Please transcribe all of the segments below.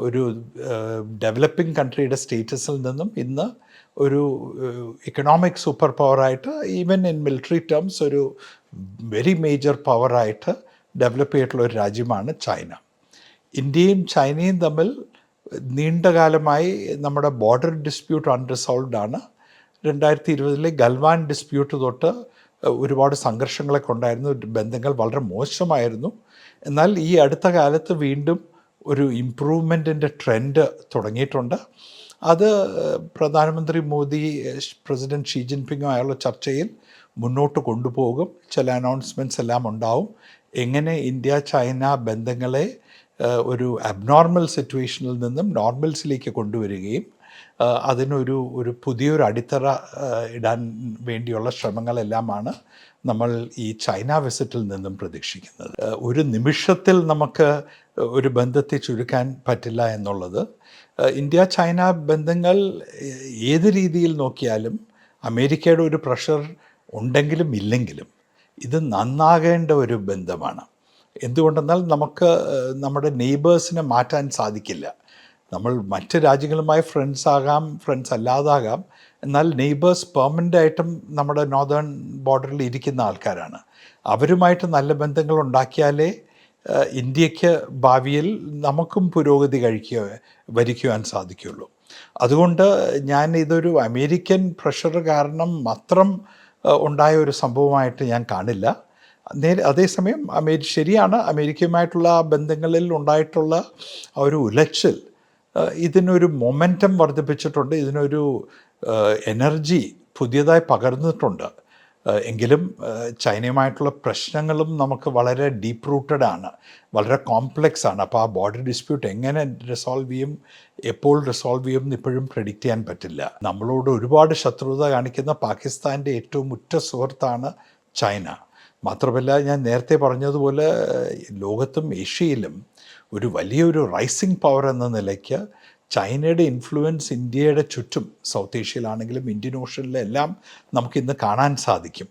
ഒരു ഡെവലപ്പിംഗ് കൺട്രിയുടെ സ്റ്റേറ്റസിൽ നിന്നും ഇന്ന് ഒരു ഇക്കണോമിക് സൂപ്പർ പവറായിട്ട് ഈവൻ ഇൻ മിലിറ്ററി ടേംസ് ഒരു വെരി മേജർ പവറായിട്ട് ഡെവലപ്പ് ചെയ്തിട്ടുള്ള ഒരു രാജ്യമാണ് ചൈന. ഇന്ത്യയും ചൈനയും തമ്മിൽ നീണ്ടകാലമായി നമ്മുടെ ബോർഡർ ഡിസ്പ്യൂട്ട് അൺറിസോൾവ്ഡ് ആണ്. രണ്ടായിരത്തി ഇരുപതിലെ ഗൽവാൻ ഡിസ്പ്യൂട്ട് തൊട്ട് ഒരുപാട് സംഘർഷങ്ങളൊക്കെ ഉണ്ടായിരുന്നു. ബന്ധങ്ങൾ വളരെ മോശമായിരുന്നു. എന്നാൽ ഈ അടുത്ത കാലത്ത് വീണ്ടും ഒരു ഇമ്പ്രൂവ്മെന്റിന്റെ ട്രെൻഡ് തുടങ്ങിയിട്ടുണ്ട്. അത് പ്രധാനമന്ത്രി മോദി പ്രസിഡന്റ് ഷീ ജിൻപിങ്ങുമായുള്ള ചർച്ചയിൽ മുന്നോട്ട് കൊണ്ടുപോകും. ചില അനൗൺസ്മെന്റ്സ് എല്ലാം ഉണ്ടാവും. എങ്ങനെ ഇന്ത്യ ചൈന ബന്ധങ്ങളെ ഒരു അബ്നോർമൽ സിറ്റുവേഷനിൽ നിന്നും നോർമൽസിലേക്ക് കൊണ്ടുവരികയും അതിനൊരു ഒരു പുതിയൊരു അടിത്തറ ഇടാൻ വേണ്ടിയുള്ള ശ്രമങ്ങളെല്ലാമാണ് നമ്മൾ ഈ ചൈന വിസിറ്റിൽ നിന്നും പ്രതീക്ഷിക്കുന്നത്. ഒരു നിമിഷത്തിൽ നമുക്ക് ഒരു ബന്ധത്തെ ചുരുക്കാൻ പറ്റില്ല എന്നുള്ളത് ഇന്ത്യ ചൈന ബന്ധങ്ങൾ ഏത് രീതിയിൽ നോക്കിയാലും അമേരിക്കയുടെ ഒരു പ്രഷർ ഉണ്ടെങ്കിലും ഇല്ലെങ്കിലും ഇത് നന്നാകേണ്ട ഒരു ബന്ധമാണ്. എന്തുകൊണ്ടെന്നാൽ നമുക്ക് നമ്മുടെ നെയ്ബേഴ്സിനെ മാറ്റാൻ സാധിക്കില്ല. നമ്മൾ മറ്റ് രാജ്യങ്ങളുമായി ഫ്രണ്ട്സ് ആകാം ഫ്രണ്ട്സ് അല്ലാതാകാം. എന്നാൽ നെയ്ബേഴ്സ് പെർമനന്റ് ആയിട്ടും നമ്മുടെ നോർത്തേൺ ബോർഡറിൽ ഇരിക്കുന്ന ആൾക്കാരാണ്. അവരുമായിട്ട് നല്ല ബന്ധങ്ങൾ ഉണ്ടാക്കിയാലേ ഇന്ത്യയ്ക്ക് ഭാവിയിൽ നമുക്കും പുരോഗതി കഴിക്കുക വരിക്കുവാൻ സാധിക്കുകയുള്ളൂ. അതുകൊണ്ട് ഞാൻ ഇതൊരു അമേരിക്കൻ പ്രഷർ കാരണം മാത്രം ഉണ്ടായ ഒരു സംഭവമായിട്ട് ഞാൻ കാണില്ല. നേരെ അതേസമയം അമേരി ശരിയാണ് അമേരിക്കയുമായിട്ടുള്ള ബന്ധങ്ങളിൽ ഉണ്ടായിട്ടുള്ള ആ ഒരു ഉലച്ചിൽ ഇതിനൊരു മൊമെന്റം വർദ്ധിപ്പിച്ചിട്ടുണ്ട്. ഇതിനൊരു എനർജി പുതിയതായി പകർന്നിട്ടുണ്ട്. എങ്കിലും ചൈനയുമായിട്ടുള്ള പ്രശ്നങ്ങളും നമുക്ക് വളരെ ഡീപ്പ് റൂട്ടഡ് ആണ്. വളരെ കോംപ്ലെക്സ് ആണ്. അപ്പോൾ ആ ബോർഡർ ഡിസ്പ്യൂട്ട് എങ്ങനെ റിസോൾവ് ചെയ്യും എപ്പോൾ റിസോൾവ് ചെയ്യും എന്ന് ഇപ്പോഴും പ്രെഡിക്റ്റ് ചെയ്യാൻ പറ്റില്ല. നമ്മളോട് ഒരുപാട് ശത്രുത കാണിക്കുന്ന പാകിസ്ഥാന്റെ ഏറ്റവും ഉറ്റ സുഹൃത്താണ് ചൈന. മാത്രമല്ല ഞാൻ നേരത്തെ പറഞ്ഞതുപോലെ ലോകത്തും ഏഷ്യയിലും ഒരു വലിയൊരു റൈസിംഗ് പവർ എന്ന നിലയ്ക്ക് ചൈനയുടെ ഇൻഫ്ലുവൻസ് ഇന്ത്യയുടെ ചുറ്റും സൗത്ത് ഏഷ്യയിലാണെങ്കിലും ഇന്ത്യൻ ഓഷ്യനിലെല്ലാം നമുക്കിന്ന് കാണാൻ സാധിക്കും.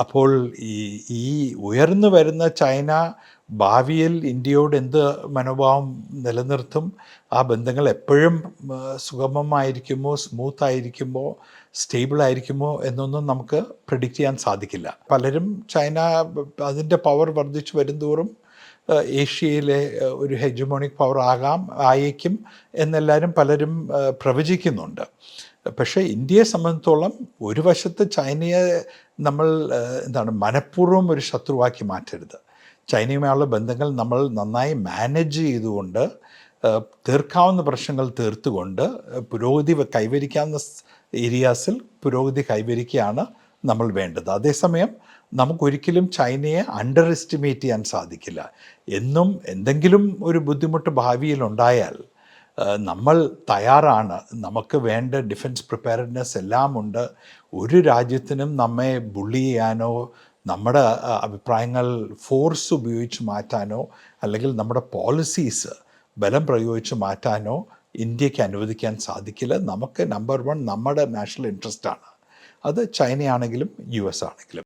അപ്പോൾ ഈ ഈ ഉയർന്നു വരുന്ന ചൈന ഭാവിയിൽ ഇന്ത്യയോട് എന്ത് മനോഭാവം നിലനിർത്തും? ആ ബന്ധങ്ങൾ എപ്പോഴും സുഗമമായിരിക്കുമോ സ്മൂത്ത് ആയിരിക്കുമോ സ്റ്റേബിൾ ആയിരിക്കുമോ എന്നൊന്നും നമുക്ക് പ്രിഡിക്റ്റ് ചെയ്യാൻ സാധിക്കില്ല. പലരും ചൈന അതിന്റെ പവർ വർദ്ധിച്ചു വരുംതോറും ഏഷ്യയിലെ ഒരു ഹെജമോണിക് പവർ ആകാം ആയേക്കും എന്നെല്ലാവരും പലരും പ്രവചിക്കുന്നുണ്ട്. പക്ഷേ ഇന്ത്യയെ സംബന്ധിച്ചോളം ഒരു വശത്ത് ചൈനയെ നമ്മൾ എന്താണ് മനഃപൂർവം ഒരു ശത്രുവാക്കി മാറ്റരുത്. ചൈനയുമായുള്ള ബന്ധങ്ങൾ നമ്മൾ നന്നായി മാനേജ് ചെയ്തുകൊണ്ട് തീർക്കാവുന്ന പ്രശ്നങ്ങൾ തീർത്തുകൊണ്ട് പുരോഗതി കൈവരിക്കാവുന്ന ഏരിയാസിൽ പുരോഗതി കൈവരിക്കുകയാണ് നമ്മൾ വേണ്ടത്. അതേസമയം നമുക്കൊരിക്കലും ചൈനയെ അണ്ടർ എസ്റ്റിമേറ്റ് ചെയ്യാൻ സാധിക്കില്ല. എന്നും എന്തെങ്കിലും ഒരു ബുദ്ധിമുട്ട് ഭാവിയിൽ ഉണ്ടായാൽ നമ്മൾ തയ്യാറാണ്. നമുക്ക് വേണ്ട ഡിഫൻസ് പ്രിപ്പയർനെസ് എല്ലാം ഉണ്ട് ഒരു രാജ്യത്തിനും നമ്മെ ബുള്ളി ചെയ്യാനോ നമ്മുടെ അഭിപ്രായങ്ങൾ ഫോഴ്സ് ഉപയോഗിച്ച് മാറ്റാനോ അല്ലെങ്കിൽ നമ്മുടെ പോളിസീസ് ബലം പ്രയോഗിച്ച് മാറ്റാനോ ഇന്ത്യയ്ക്ക് അനുവദിക്കാൻ സാധിക്കില്ല. നമുക്ക് നമ്പർ വൺ നമ്മുടെ നാഷണൽ ഇൻട്രസ്റ്റാണ് അത് ചൈനയാണെങ്കിലും യു എസ് ആണെങ്കിലും.